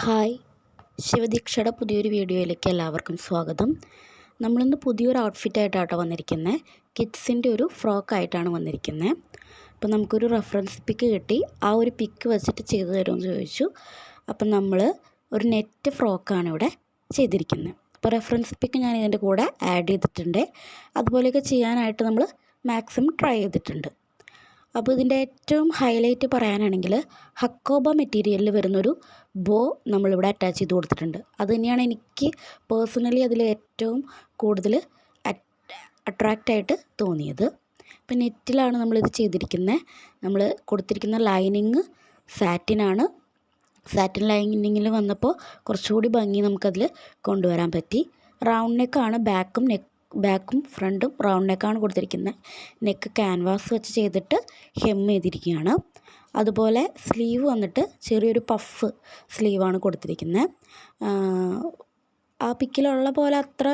Hi. ശിവദീക്ഷയുടെ പുതിയൊരു വീഡിയോയിലേക്ക് എല്ലാവർക്കും സ്വാഗതം. നമ്മളിന്ന് പുതിയൊരു ഔട്ട്ഫിറ്റായിട്ടാട്ടോ വന്നിരിക്കുന്നത് കിഡ്സിന്റെ ഒരു ഫ്രോക്കായിട്ടാണ് വന്നിരിക്കുന്നത് അപ്പോൾ നമുക്കൊരു റെഫറൻസ് പിക്ക് കിട്ടി. ആ ഒരു പിക്ക് വെച്ചിട്ട് ചെയ്തു തരുമെന്ന് ചോദിച്ചു. അപ്പം നമ്മൾ ഒരു നെറ്റ് ഫ്രോക്കാണ് ഇവിടെ ചെയ്തിരിക്കുന്നത് അപ്പോൾ റെഫറൻസ് പിക്ക് ഞാൻ ഇതിന്റെ കൂടെ ആഡ് ചെയ്തിട്ടുണ്ട്. അതുപോലെയൊക്കെ ചെയ്യാനായിട്ട് നമ്മൾ മാക്സിമം ട്രൈ ചെയ്തിട്ടുണ്ട്. അപ്പോൾ ഇതിന്റെ ഏറ്റവും ഹൈലൈറ്റ് പറയാനാണെങ്കിൽ ഹക്കോബ മെറ്റീരിയലിൽ വരുന്നൊരു ബോ നമ്മളിവിടെ അറ്റാച്ച് ചെയ്ത് കൊടുത്തിട്ടുണ്ട്. അത് തന്നെയാണ് എനിക്ക് പേഴ്സണലി അതിൽ ഏറ്റവും കൂടുതൽ അട്രാക്റ്റായിട്ട് തോന്നിയത്. ഇപ്പം നെറ്റിലാണ് നമ്മളിത് ചെയ്തിരിക്കുന്നത് നമ്മൾ കൊടുത്തിരിക്കുന്ന ലൈനിങ് സാറ്റിനാണ് സാറ്റിൻ ലൈനിങ്ങിൽ വന്നപ്പോൾ കുറച്ചുകൂടി ഭംഗി നമുക്കതിൽ കൊണ്ടുവരാൻ പറ്റി. റൗണ്ട് നെക്കാണ് ബാക്കും നെക്ക് ബാക്കും ഫ്രണ്ടും റൗണ്ട് നെക്കാണ് കൊടുത്തിരിക്കുന്നത്. നെക്ക് ക്യാൻവാസ് വെച്ച് ചെയ്തിട്ട് ഹെം ചെയ്തിരിക്കുകയാണ്. അതുപോലെ സ്ലീവ് വന്നിട്ട് ചെറിയൊരു പഫ് സ്ലീവാണ് കൊടുത്തിരിക്കുന്നത്. ആ പിക്കിലുള്ള പോലെ അത്ര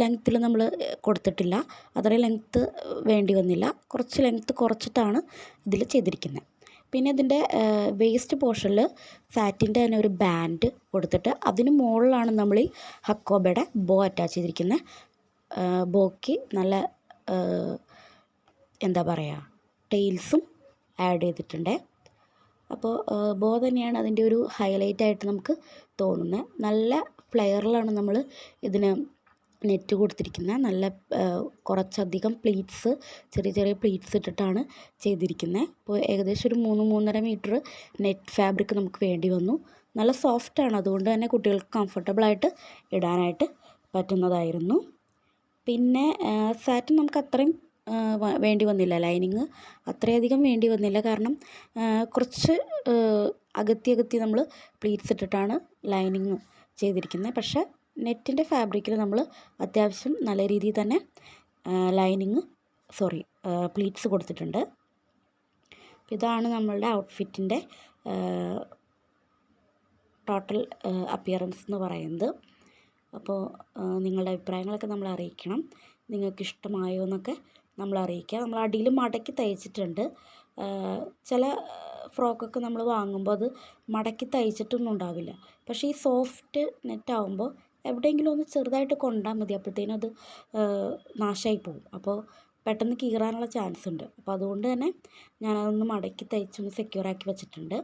ലെങ്ത്തിൽ നമ്മൾ കൊടുത്തിട്ടില്ല. അത്ര ലെങ്ത്ത് വേണ്ടി വന്നില്ല. കുറച്ച് ലെങ്ത്ത് കുറച്ചിട്ടാണ് ഇതിൽ ചെയ്തിരിക്കുന്നത്. പിന്നെ ഇതിന്റെ വേസ്റ്റ് പോർഷനിൽ ഫാറ്റിന്റെ തന്നെ ഒരു ബാൻഡ് കൊടുത്തിട്ട് അതിന് മുകളിലാണ് നമ്മൾ ഈ ഹക്കോബയുടെ ബോ അറ്റാച്ച് ചെയ്തിരിക്കുന്നത്. ബോയ്ക്ക് നല്ല എന്താ പറയുക ടെയിൽസും ആഡ് ചെയ്തിട്ടുണ്ട്. അപ്പോൾ ബോ തന്നെയാണ് അതിന്റെ ഒരു ഹൈലൈറ്റ് ആയിട്ട് നമുക്ക് തോന്നുന്നത് നല്ല ഫ്ലെയറിലാണ് നമ്മൾ ഇതിന് നെറ്റ് കൊടുത്തിരിക്കുന്നത് നല്ല കുറച്ചധികം പ്ലീറ്റ്സ് ചെറിയ ചെറിയ പ്ലീറ്റ്സ് ഇട്ടിട്ടാണ് ചെയ്തിരിക്കുന്നത് അപ്പോൾ ഏകദേശം ഒരു മൂന്ന് മൂന്നര മീറ്റർ നെറ്റ് ഫാബ്രിക് നമുക്ക് വേണ്ടി വന്നു. നല്ല സോഫ്റ്റാണ് അതുകൊണ്ട് തന്നെ കുട്ടികൾക്ക് കംഫർട്ടബിളായിട്ട് ഇടാനായിട്ട് പറ്റുന്നതായിരുന്നു. പിന്നെ സാറ്റ് നമുക്ക് അത്രയും വേണ്ടി വന്നില്ല. ലൈനിങ് അത്രയധികം വേണ്ടി വന്നില്ല. കാരണം കുറച്ച് അകത്തി അകത്തി നമ്മൾ പ്ലീറ്റ്സ് ഇട്ടിട്ടാണ് ലൈനിങ് ചെയ്തിരിക്കുന്നത്. പക്ഷേ നെറ്റിന്റെ ഫാബ്രിക്കിൽ നമ്മൾ അത്യാവശ്യം നല്ല രീതിയിൽ തന്നെ ലൈനിങ് സോറി പ്ലീറ്റ്സ് കൊടുത്തിട്ടുണ്ട്. ഇതാണ് നമ്മളുടെ ഔട്ട്ഫിറ്റിന്റെ ടോട്ടൽ അപ്പിയറൻസ് എന്ന് പറയുന്നത്. അപ്പോൾ നിങ്ങളുടെ അഭിപ്രായങ്ങളൊക്കെ നമ്മളെ അറിയിക്കണം നിങ്ങൾക്ക് ഇഷ്ടമായോ എന്നൊക്കെ നമ്മളെ അറിയിക്കുക നമ്മൾ അടിയിൽ മടക്കി തയ്ച്ചിട്ടുണ്ട്. ചില ഫ്രോക്കൊക്കെ നമ്മൾ വാങ്ങുമ്പോൾ അത് മടക്കി തയ്ച്ചിട്ടൊന്നും ഉണ്ടാവില്ല. പക്ഷേ ഈ സോഫ്റ്റ് നെറ്റ് ആകുമ്പോൾ എവിടെയെങ്കിലും ഒന്ന് ചെറുതായിട്ട് കൊണ്ടാൽ മതി. അപ്പോഴത്തേനും അത് നാശമായി പോകും. അപ്പോൾ പെട്ടെന്ന് കീറാനുള്ള ചാൻസ് ഉണ്ട്. അപ്പോൾ അതുകൊണ്ട് തന്നെ ഞാനതൊന്ന് മടക്കി തയ്ച്ചൊന്ന് സെക്യൂറാക്കി വെച്ചിട്ടുണ്ട്.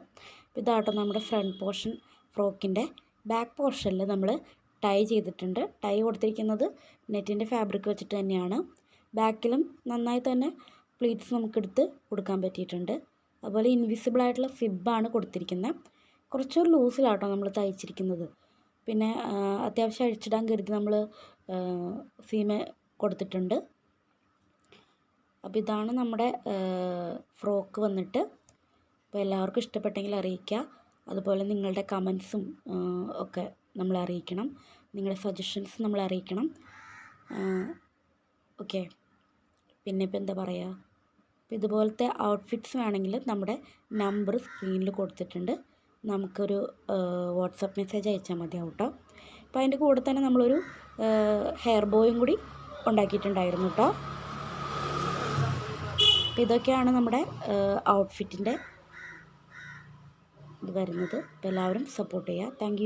ഇതാട്ടോ നമ്മുടെ ഫ്രണ്ട് പോർഷൻ ഫ്രോക്കിന്റെ ബാക്ക് പോർഷനിൽ നമ്മൾ ടൈ ചെയ്തിട്ടുണ്ട്. ടൈ കൊടുത്തിരിക്കുന്നത് നെറ്റിന്റെ ഫാബ്രിക് വെച്ചിട്ട് തന്നെയാണ്. ബാക്കിലും നന്നായി തന്നെ പ്ലീറ്റ്സ് നമുക്കെടുത്ത് കൊടുക്കാൻ പറ്റിയിട്ടുണ്ട്. അതുപോലെ ഇൻവിസിബിൾ ആയിട്ടുള്ള സിബാണ് കൊടുത്തിരിക്കുന്നത് കുറച്ചൊരു ലൂസിലാട്ടോ നമ്മൾ തയ്ച്ചിരിക്കുന്നത് പിന്നെ അത്യാവശ്യം അഴിച്ചിടാൻ കരുതി നമ്മൾ സീമ കൊടുത്തിട്ടുണ്ട്. അപ്പോൾ ഇതാണ് നമ്മുടെ ഫ്രോക്ക് വന്നിട്ട്. അപ്പോൾ എല്ലാവർക്കും ഇഷ്ടപ്പെട്ടെങ്കിൽ അറിയിക്കുക. അതുപോലെ നിങ്ങളുടെ കമൻസും ഒക്കെ നമ്മളെ അറിയിക്കണം. നിങ്ങളുടെ സജഷൻസ് നമ്മളെ അറിയിക്കണം. ഓക്കെ പിന്നെ ഇപ്പോൾ എന്താ പറയുക അപ്പോൾ ഇതുപോലത്തെ ഔട്ട്ഫിറ്റ്സ് വേണമെങ്കിൽ നമ്മുടെ നമ്പർ സ്ക്രീനിൽ കൊടുത്തിട്ടുണ്ട്. നമുക്കൊരു വാട്സപ്പ് മെസ്സേജ് അയച്ചാൽ മതിയാവും കേട്ടോ. അപ്പോൾ അതിന്റെ കൂടെ തന്നെ നമ്മളൊരു ഹെയർ ബോയും കൂടി ഉണ്ടാക്കിയിട്ടുണ്ടായിരുന്നു കേട്ടോ. അപ്പോൾ ഇതൊക്കെയാണ് നമ്മുടെ ഔട്ട്ഫിറ്റിന്റെ ഇത് വരുന്നത്. അപ്പോൾ എല്ലാവരും സപ്പോർട്ട് ചെയ്യുക. താങ്ക്